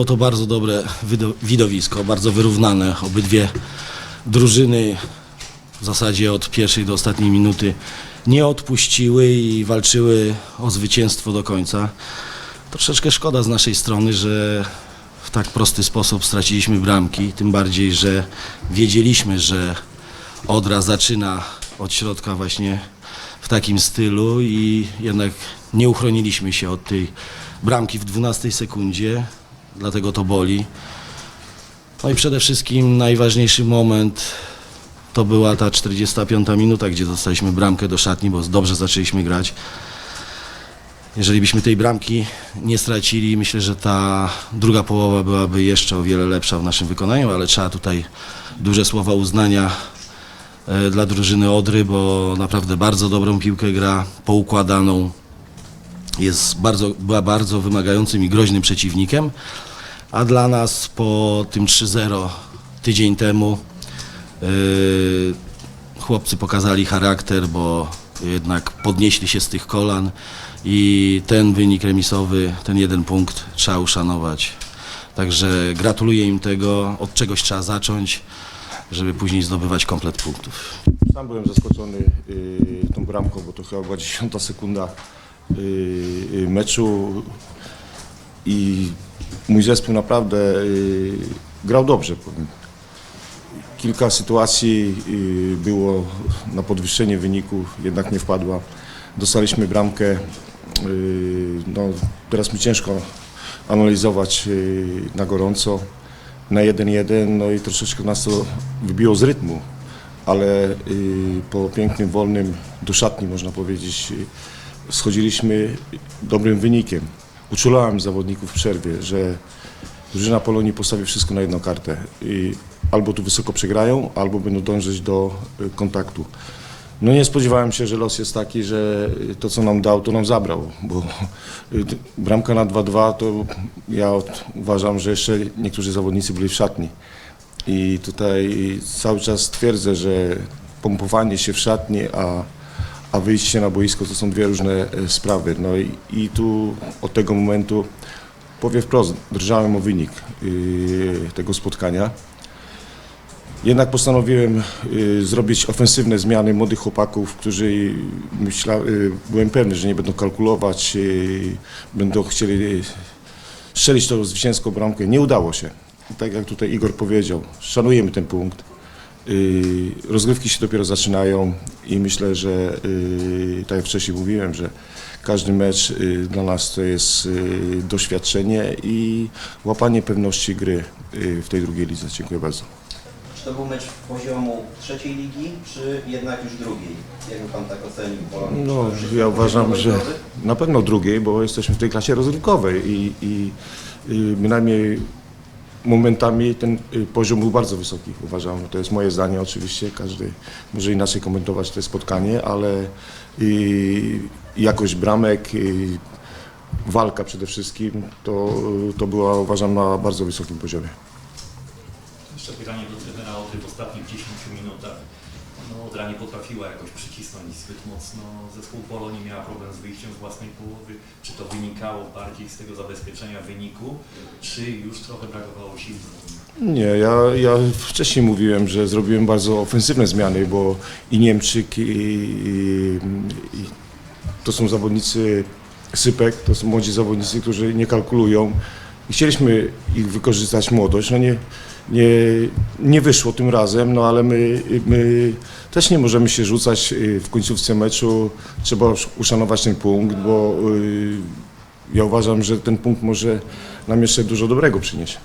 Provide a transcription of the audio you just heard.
Było to bardzo dobre wido- widowisko, bardzo wyrównane. Obydwie drużyny w zasadzie od pierwszej do ostatniej minuty nie odpuściły i walczyły o zwycięstwo do końca. Troszeczkę szkoda z naszej strony, że w tak prosty sposób straciliśmy bramki, tym bardziej, że wiedzieliśmy, że Odra zaczyna od środka właśnie w takim stylu i jednak nie uchroniliśmy się od tej bramki w 12 sekundzie, dlatego to boli. No i przede wszystkim najważniejszy moment to była ta 45 minuta, gdzie dostaliśmy bramkę do szatni, bo dobrze zaczęliśmy grać. Jeżeli byśmy tej bramki nie stracili, myślę, że ta druga połowa byłaby jeszcze o wiele lepsza w naszym wykonaniu, ale trzeba tutaj duże słowa uznania e, dla drużyny Odry, bo naprawdę bardzo dobrą piłkę gra, poukładaną. Jest bardzo, była bardzo wymagającym i groźnym przeciwnikiem, a dla nas po tym 3-0 tydzień temu yy, chłopcy pokazali charakter, bo jednak podnieśli się z tych kolan i ten wynik remisowy, ten jeden punkt trzeba uszanować. Także gratuluję im tego, od czegoś trzeba zacząć, żeby później zdobywać komplet punktów. Sam byłem zaskoczony y, tą bramką, bo to chyba była 10 sekunda meczu i mój zespół naprawdę y, grał dobrze. Powiem. Kilka sytuacji y, było na podwyższenie wyniku, jednak nie wpadła. Dostaliśmy bramkę. y, No, teraz mi ciężko analizować y, na gorąco na 1-1, no i troszeczkę nas to wybiło z rytmu ale y, po pięknym, wolnym do szatni, można powiedzieć, y, schodziliśmy dobrym wynikiem. Uczulałem zawodników w przerwie, że drużyna Polonii postawi wszystko na jedną kartę. I albo tu wysoko przegrają, albo będą dążyć do y, kontaktu. No nie spodziewałem się, że los jest taki, że to co nam dał, to nam zabrał, bo y, bramka na 2-2 to ja uważam, że jeszcze niektórzy zawodnicy byli w szatni. I tutaj cały czas twierdzę, że pompowanie się w szatni, a, a wyjście na boisko to są dwie różne e, sprawy. No i, i tu od tego momentu powiem wprost, drżałem o wynik yy, tego spotkania. Jednak postanowiłem y, zrobić ofensywne zmiany młodych chłopaków, którzy myśla, y, byłem pewny, że nie będą kalkulować, y, będą chcieli strzelić tą zwycięską bramkę. Nie udało się. Tak jak tutaj Igor powiedział, szanujemy ten punkt. Y, Rozgrywki się dopiero zaczynają i myślę, że y, tak jak wcześniej mówiłem, że każdy mecz y, dla nas to jest doświadczenie i łapanie pewności gry w tej drugiej lidze. Dziękuję bardzo. Czy to był mecz poziomu trzeciej ligi, czy jednak już drugiej? Jakby Pan tak ocenił Polonię? No, ja uważam, że na pewno drugiej, bo jesteśmy w tej klasie rozrywkowej i, i, i bynajmniej momentami ten y, poziom był bardzo wysoki, uważam. To jest moje zdanie oczywiście, każdy może inaczej komentować to spotkanie, ale i, jakość bramek, i walka przede wszystkim, to, to była uważam na bardzo wysokim poziomie. Jeszcze pytanie do trenera Odry w ostatnich 10 minutach. No, Odra nie potrafiła jakoś przycisnąć zbyt mocno. Zespół Polonii miała problem z wyjściem z własnej połowy. Czy to wynikało bardziej z tego zabezpieczenia wyniku, czy już trochę brakowało sił? Nie, ja, ja wcześniej mówiłem, że zrobiłem bardzo ofensywne zmiany, bo i Niemczyk, i, i, i to są zawodnicy Sypek, to są młodzi zawodnicy, którzy nie kalkulują. Chcieliśmy ich wykorzystać młodość. No nie, nie, nie wyszło tym razem, no ale my, my też nie możemy się rzucać y, w końcówce meczu. Trzeba uszanować ten punkt, bo y, ja uważam, że ten punkt może nam jeszcze dużo dobrego przynieść.